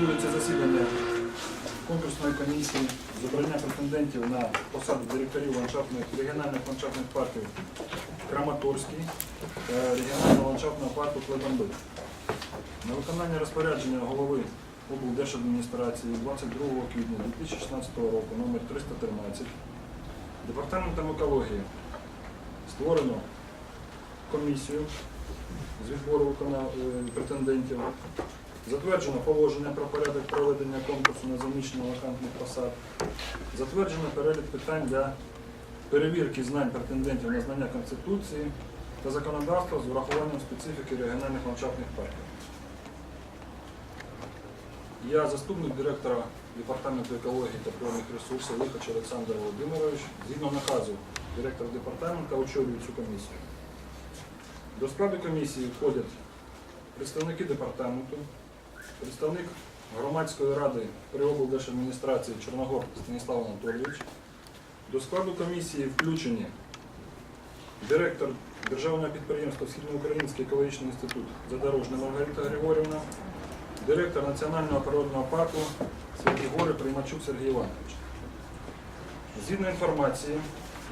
відбудеться засідання конкурсної комісії з обрання претендентів на посаду директорів ландшафтних регіональних ландшафтних парків Краматорський та регіонального ландшафтного парку Клебандук. На виконання розпорядження голови облдержадміністрації 22 квітня 2016 року номер 313 Департаментом екології створено комісію з відбору е, претендентів. Затверджено положення про порядок проведення конкурсу на заміщення вакантних посад. Затверджено перелік питань для перевірки знань претендентів на знання Конституції та законодавства з врахуванням специфіки регіональних ландшафтних парків. Я заступник директора департаменту екології та природних ресурсів Лихач Олександр Володимирович. Згідно наказу директора департамента очолює цю комісію. До складу комісії входять представники департаменту, представник громадської ради при облдержадміністрації Чорногор Станіслав Анатолійович. До складу комісії включені директор Державного підприємства Східноукраїнський екологічний інститут Задорожна Маргарита Григорівна, директор Національного природного парку Святі Гори Приймачук Сергій Іванович. Згідно інформації,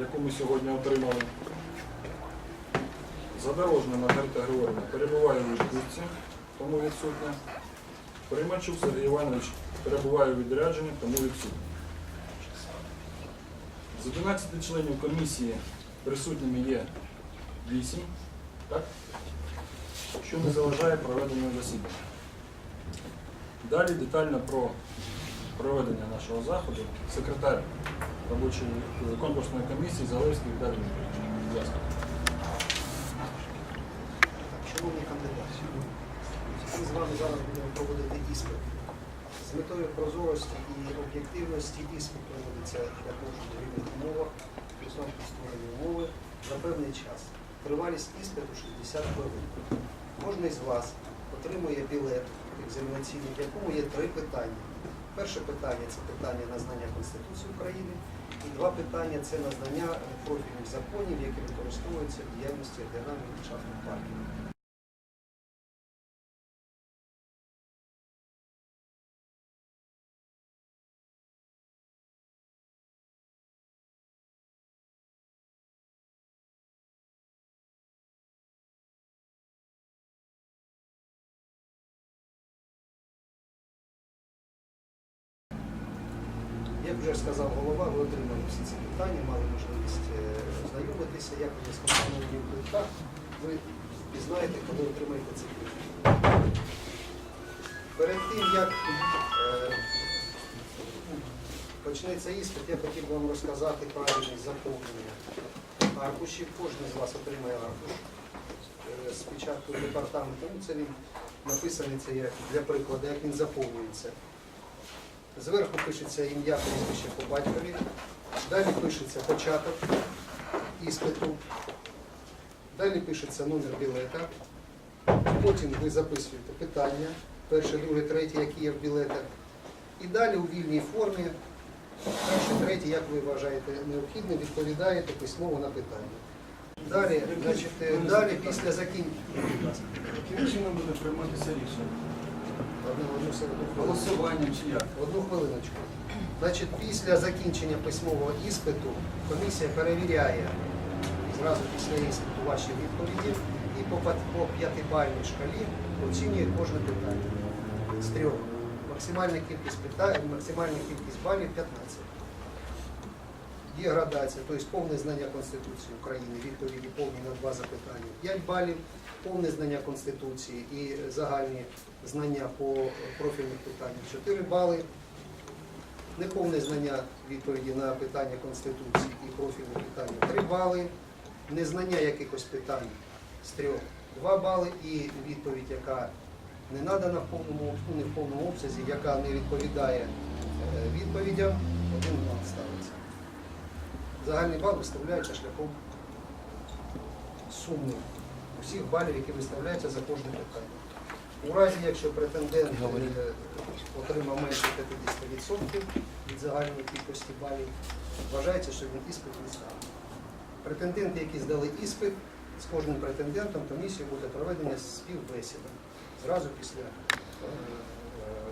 яку ми сьогодні отримали, Задорожна Маргарита Григорівна перебуває у відпустці, тому відсутня. Приймачук Сергій Іванович перебуває у відрядженні, тому відсутній. З 11 членів комісії присутніми є 8, так? що не заважає проведенню засідання. Далі детально про проведення нашого заходу секретар робочої конкурсної комісії Залевський Віталій Дмитрович. Будь ласка. Шановні з вами зараз будемо проводити іспит. З метою прозорості і об'єктивності іспит проводиться для кожного рівних умовах, безпечно створені умови за певний час. Тривалість іспиту 60 хвилин. Кожен з вас отримує білет екзаменаційний, в якому є три питання. Перше питання це питання на знання Конституції України, і два питання це на знання профільних законів, які використовуються в діяльності регіональних ландшафтних парків. Як вже сказав голова, ви отримали всі ці питання, мали можливість е, ознайомитися, як вони скомпоновані в квитках. Ви пізнаєте, коли отримаєте ці квитки. Перед тим, як е, почнеться іспит, я хотів вам розказати правильність заповнення аркушів. Кожен з вас отримає аркуш е, з печаткою департаменту. Ну, це він написаний це як для прикладу, як він заповнюється. Зверху пишеться ім'я прізвище по батькові, далі пишеться початок іспиту, далі пишеться номер білета, потім ви записуєте питання, перше, друге, третє, які є в білетах, і далі у вільній формі, перше, третє, як ви вважаєте необхідне, відповідаєте письмово на питання. Далі, значить, е, далі після закінчення. Яким чином буде прийматися рішення? Голосуванням чи як? Одну хвилиночку. Значить, після закінчення письмового іспиту комісія перевіряє зразу після іспиту ваші відповіді і по п'ятибальній шкалі оцінює кожне питання з трьох. Максимальна кількість питань, максимальна кількість балів 15. Є градація, тобто повне знання Конституції України, відповіді повні на два запитання 5 балів, повне знання Конституції і загальні знання по профільних питаннях. 4 бали, неповне знання відповіді на питання Конституції і профільних питань 3 бали, незнання якихось питань з 3 2 бали і відповідь, яка не надана в повному, ну, не в повному обсязі, яка не відповідає е, відповідям, один бал ставиться. Загальний бал виставляється шляхом суми усіх балів, які виставляються за кожне питання. У разі, якщо претендент е, отримав менше 50% від загальної кількості балів, вважається, що він іспит не став. Претенденти, які здали іспит, з кожним претендентом комісією буде проведення співбесіда зразу після е,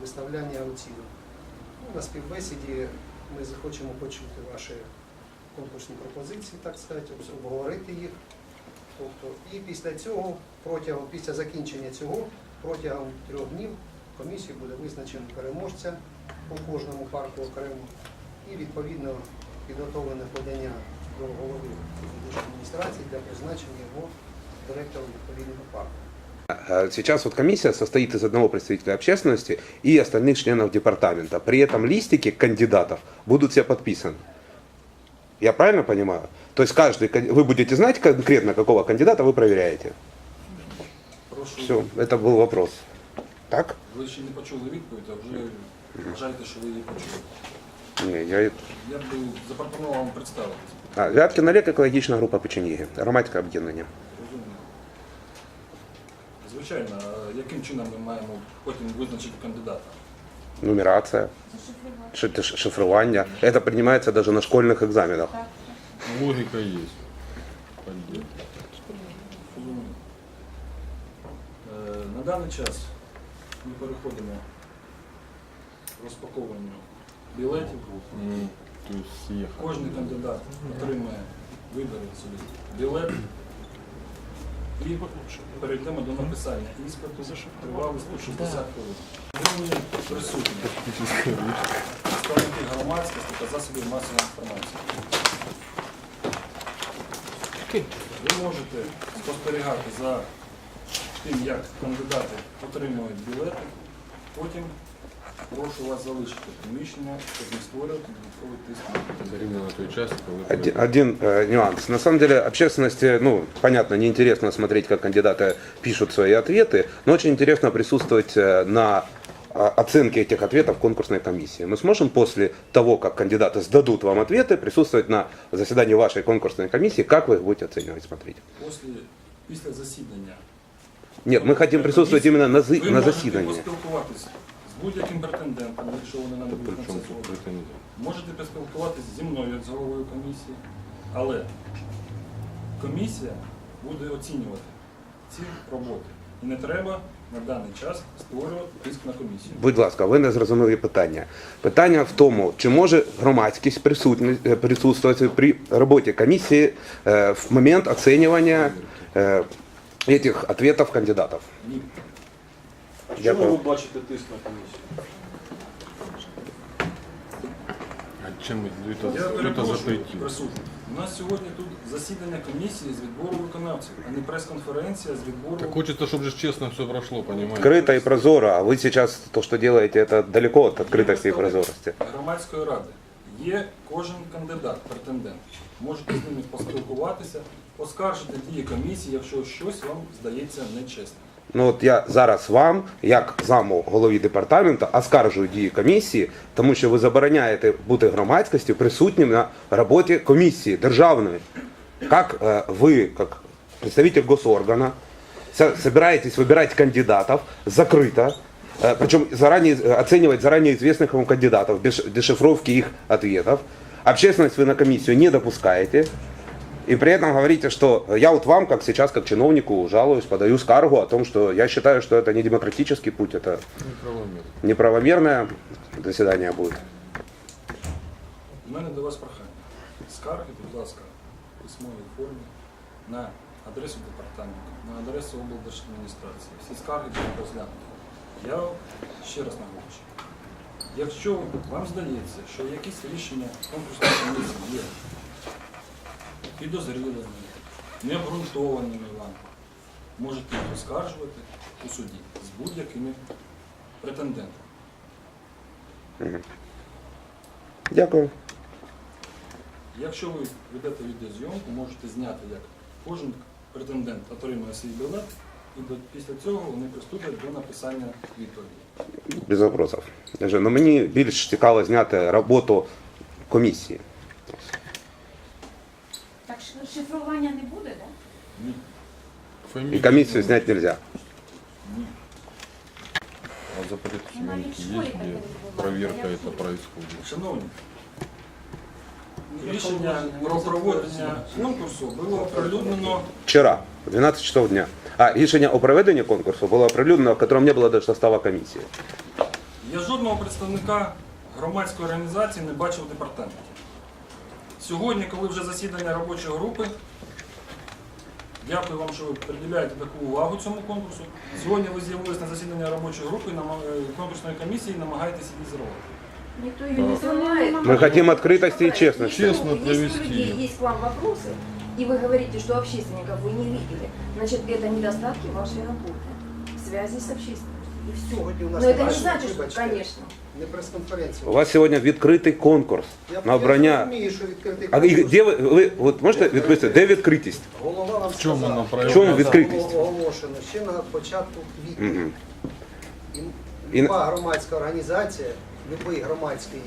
виставляння оцінок. Ну, на співбесіді ми захочемо почути ваші конкурсні пропозиції, так сказати, обговорити їх. Тобто, і після цього, протягом, після закінчення цього, протягом трьох днів комісією буде визначено переможця по кожному парку окремо і відповідно підготовлене подання до голови адміністрації для призначення його директором відповідного парку. Э, Сейчас вот комиссия состоит из одного представителя общественности и остальных членов департамента. При этом листики кандидатов будут все подписаны. Я правильно понимаю? То есть каждый, кан- вы будете знать конкретно, какого кандидата вы проверяете. Прошу, Все, это был вопрос. Так? ви ще не почули відповідь, а вже вважаєте, що ви її почули. Не, я... Я б запропонував вам представитися. А, Вяткин Олег, екологічна група печеніги. Громадське об'єднання. Розумію. Звичайно, а яким чином ми маємо потім визначити кандидата? Нумерація, ши- ш- шифрування. Это принимается даже на школьных экзаменах. Логика. Розумію. Е, На даний час ми переходимо к розпаковуванню білетів. Ну. Кожен кандидат отримає, вибере собі білет і перейдемо до написання іспиту тривалістю 60 хвилин. Шановні присутні, представники громадськості та засобів масової інформації. Ви можете спостерігати за тим, як кандидати отримують білети. Потім прошу вас залишити приміщення, щоб не створювати додатковий тиск на Это ровно на той части, когда Один, один, э, нюанс. На самом деле общественности, ну, понятно, неинтересно смотреть, как кандидаты пишут свои ответы, но очень интересно присутствовать э, на а, оценке этих ответов в конкурсной комиссии. Мы сможем после того, как кандидаты сдадут вам ответы, присутствовать на заседании вашей конкурсной комиссии, как вы их будете оценивать, смотреть? Після, після засідання Нет, мы хотим присутствовать именно на, зы- ви на можете заседании. поспілкуватися з будь-яким претендентом, якщо вони нам будуть на це Причем тут згодні. претензии? Можете поспілкуватися зі мною, як з головою комісії, але комісія буде оцінювати ці роботи. І не треба на даний час створювати тиск на комісію. Будь ласка, ви не зрозуміли питання. Питання в тому, чи може громадськість присутні- е, присутствувати при роботі комісії е, в момент оцінювання е, этих ответов кандидатов. Ні. А в Дякую. чому ви бачите тиск на комісію? А чем это, Я это, это перепрошую запретил? присутні. У нас сьогодні тут засідання комісії з відбору виконавців, а не прес-конференція з відбору. Так хочется, чтобы же честно все прошло, понимаете? Открыто и прозоро, а вы сейчас то, что делаете, это далеко от открытости и прозорости. громадської ради. Є кожен кандидат, претендент. Можете з ними поспілкуватися, оскаржити дії комісії, якщо щось вам здається нечесним. Ну от я зараз вам, як заму голові департаменту, оскаржую дії комісії, тому що ви забороняєте бути громадськості присутнім на роботі комісії державної. Как э, вы, как представитель госоргана, со- собираетесь выбирать кандидатов закрыто, э, причем заранее э, оценивать заранее известных вам кандидатов без дешифровки их ответов. Общественность вы на комиссию не допускаете. И при этом говорите, что я вот вам, как сейчас, как чиновнику, жалуюсь, подаю скаргу о том, что я считаю, что это не демократический путь, это Неправомерно. неправомерное заседание будет. У мене до вас прохання. Скарги, будь ласка, в письмовій формі на адресу департаменту, на адресу облдержадміністрації. Всі скарги будуть розглянуті. Я ще раз наголошую. Якщо вам здається, що якісь рішення конкурсної комісії є підозрілими, необґрунтованими вам, можете їх оскаржувати у суді з будь-якими претендентами. Дякую. Якщо ви ведете відеозйомку, можете зняти, як кожен претендент отримує свій білет, і до- після цього вони приступлять до написання відповіді. Без вопросов. Но мені більш цікаво зняти роботу комісії. Так що шифрування не буде, так? Ні, І Фамилию комісію зняти нельзя. А запрет Ну, съемки есть, где проверка это происходит? Шановні, рішення про проведення конкурсу було оприлюднено Вчера, в 12 часов дня. А рішення о проведенні конкурсу було оприлюднено, в котором не було даже состава комісії. Я жодного представника громадської організації не бачив в департаменті. Сьогодні, коли вже засідання робочої групи, дякую вам, що ви приділяєте таку увагу цьому конкурсу. Сьогодні ви з'явились на засідання робочої групи нама- е, конкурсної комісії і намагаєтесь її зірвати. Никто ее не снимает. Мы хотим открытости и честности. Честно Если у провести. людей есть к вам вопросы, и вы говорите, что общественников вы не видели, значит, это недостатки вашей работы в связи с общественностью. И все. Сьогодні у нас Но это не значит, что, конечно. не прес-конференція. У вас сьогодні відкритий конкурс Я- на обрання. розумію, що відкритий А і конкурс. де ви, ви от можете відповісти, де відкритість? Голова вам В чому сказав, вона що В чому відкритість? було оголошено ще на початку квітня. Мгм. І І- Люба громадська організація, будь-який громадський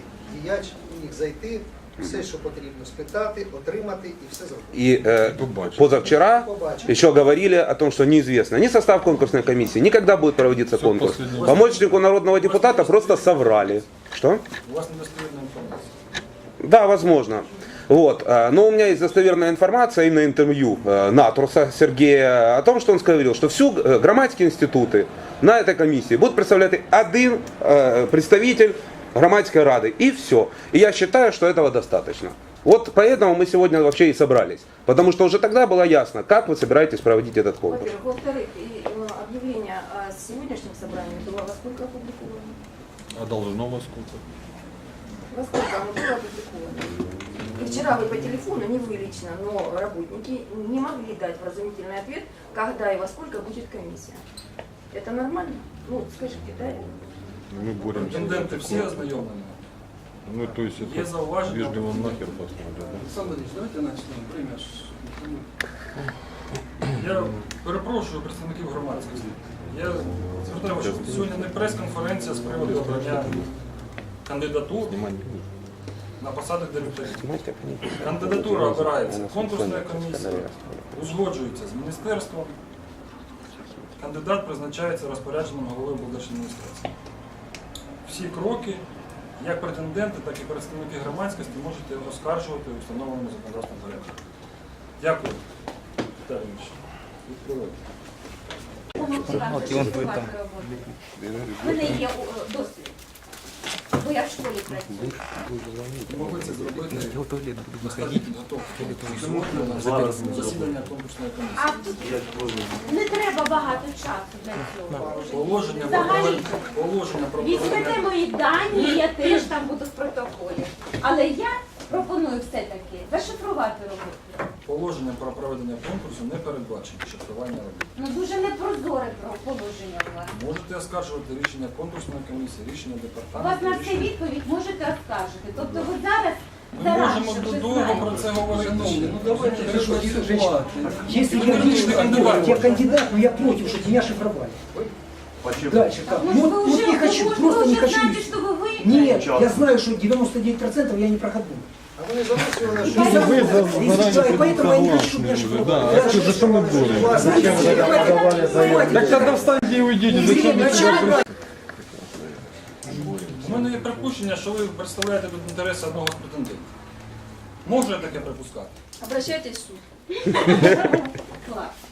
діяч міг зайти, все, що потрібно, спитати, отримати і все зробити. И э, Побачить. позавчера Побачить. еще говорили о том, что неизвестно ни состав конкурсной комиссии, ни когда будет проводиться Всё конкурс. последнее. Помощнику народного депутата просто соврали. Что? У вас недостовірна інформація. Да, возможно. Вот. э, Но у меня есть достоверная информация и на интервью э, Натруса Сергея о том, что он говорил, что всю э, громадские институты на этой комиссии будут представлять один э, представитель громадской рады. И все. И я считаю, что этого достаточно. Вот поэтому мы сегодня вообще и собрались. Потому что уже тогда было ясно, как вы собираетесь проводить этот конкурс. Во-первых. Во-вторых, и, э, объявление о сегодняшнем собрании было во сколько опубликовано? А должно во сколько? Во сколько оно было опубликовано? И вчера вы по телефону, не вы лично, но работники не могли дать вразумительный ответ, когда и во сколько будет комиссия. Это нормально? Ну, скажите, да? Мы боремся. за Претенденти это. всі ознайомлені. Ну, то есть Є это зауваження. вежливо нахер посмотрят, да? Олександр Ильич, давайте начнемо. Приймеш. Я перепрошую представників громадськості. Я звертаю увагу, що сьогодні не прес-конференція з приводу обрання кандидатур Снимать не буду. на посади директорів. Кандидатура обирається конкурсною комісією, узгоджується з міністерством. Кандидат призначається розпорядженням голови облдержадміністрації. Всі кроки, як претенденти, так і представники громадськості можете оскаржувати у встановленому законодавством порядку. Дякую. Віталій Ильич. Відкривайте. У мене є досвід. Я в школі працюю. Могли це зробити нас засідання конкурсної комісії. А тут не треба багато часу для цього. Положення про Взагалі. положення про Візьмете мої дані, я теж там буду в протоколі. Але я пропоную все-таки зашифрувати роботу. положення про проведення конкурсу не передбачено шифрування робіт. Ну дуже непрозоре про положення у вас. Можете оскаржувати рішення конкурсної комісії, рішення У вас департаменту. на це рішення- відповідь можете оскаржити. Тобто ви зараз Ми заранше можемо вже довго про знаєте. це говорити. Ну давайте решать ситуацию. Если Вы я не вижу, кандидат. я кандидат, но я против, чтобы меня шифровали. Дальше как? Может, Ну, вы вот уже, не хочу, может, просто вы не уже хочу. знаете, что вы выиграли? Нет, я знаю, что 99% я не проходной. А вони заносили на И що? за- вы и за- за- заранее и поэтому я не хочу, чтобы меня предусмотрели, шифровали. да. Я А что, за что мы боремся? Знаете, хватит- Так тогда встаньте и уйдите. хватит- Зачем Ирина, вы а сюда чё вы пришли? У мене є припущення, що ви представляєте тут інтереси одного з претендентів. Можу я таке припускати? Обращайтесь в суд. Класс.